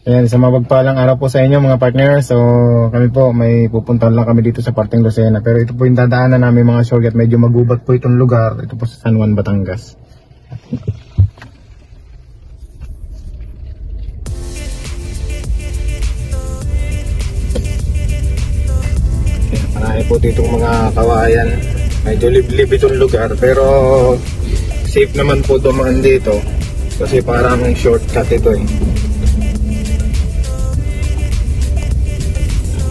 Ayan, sa mabagpalang araw po sa inyo mga partner. So, kami po, may pupuntahan lang kami dito sa parteng Lucena. Pero ito po yung dadaanan namin mga shortcut. Medyo magubat po itong lugar. Ito po sa San Juan, Batangas. Marami po ditong mga kawayan. Medyo liblib itong lugar. Pero, safe naman po dumaan dito. Kasi parang shortcut ito eh.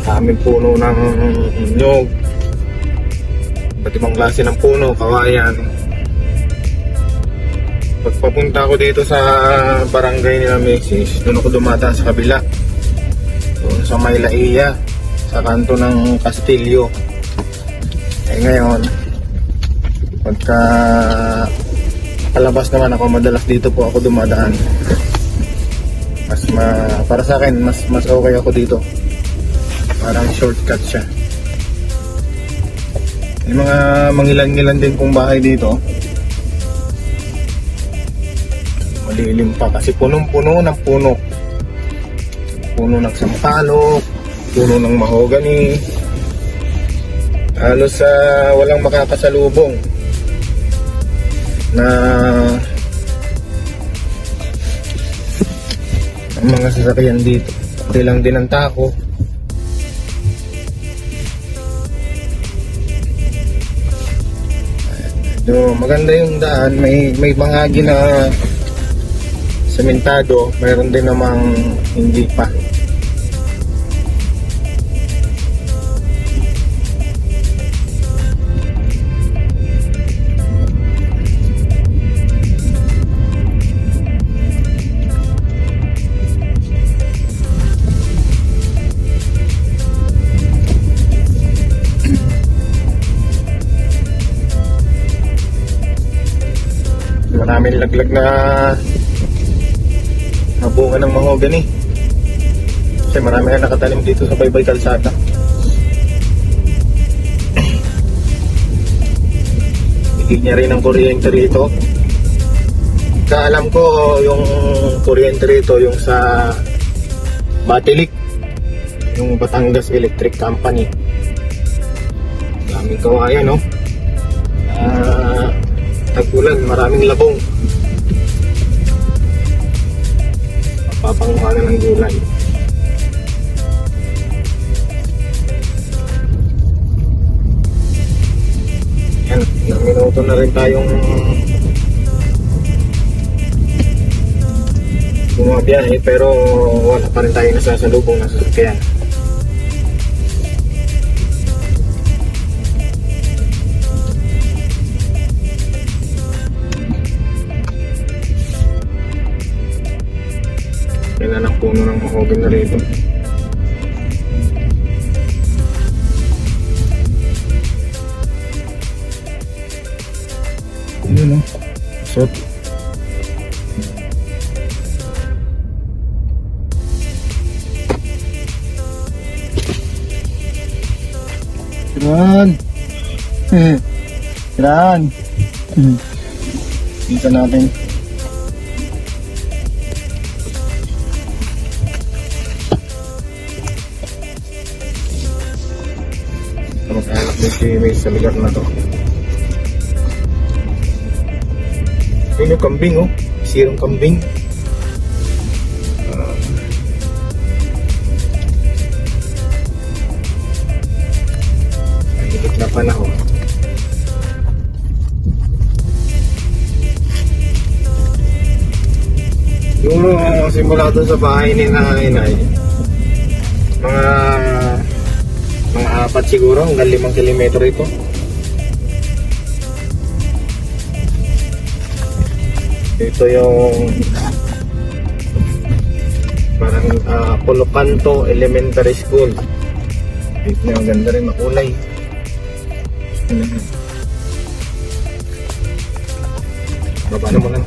Daming puno ng nyog. Iba't ibang klase ng puno, kawayan. Pagpapunta ko dito sa barangay nila Mexis doon ako dumadaan sa kabila. Doon sa Maylaiya sa kanto ng Castillo. Eh ngayon pagka palabas naman ako madalas dito po ako dumadaan. Mas ma, para sa akin mas mas okay ako dito parang shortcut siya. May mga mangilan-ngilan din pong bahay dito. Malilim pa kasi punong-puno ng puno. Puno ng sampalok puno ng mahogany. Halos sa walang makakasalubong na ang mga sasakyan dito. Pati lang din ang tako So, maganda yung daan. May may bahagi na sementado, mayroon din namang hindi pa. Maraming laglag na na bunga ng mahogany. Kasi marami na nakatanim dito sa Baybay Kalsada. Higit niya rin ang kuryente rito. Kaalam ko yung kuryente rito yung sa Batilik. Yung Batangas Electric Company. Daming kawayan, no? Ah, tagpulan, maraming labong. Papanguha na ng gulay. Yan, ilang minuto na rin tayong bumabiyahe pero wala pa rin tayo nasasalubong na sasakyan. Puno ng mahogany na rito. Yun o. So, Kiran! Kiran! Dito natin. May sa lugar na to. Yun yung kambing oh. Sirong kambing. Ah. Mahigit na panahon. Siguro simula doon sa bahay ni nanay, mga mga apat siguro hanggang limang kilometro ito. Ito yung parang uh, Polocanto Elementary School. Ito yung ganda rin makulay. Baba na muna.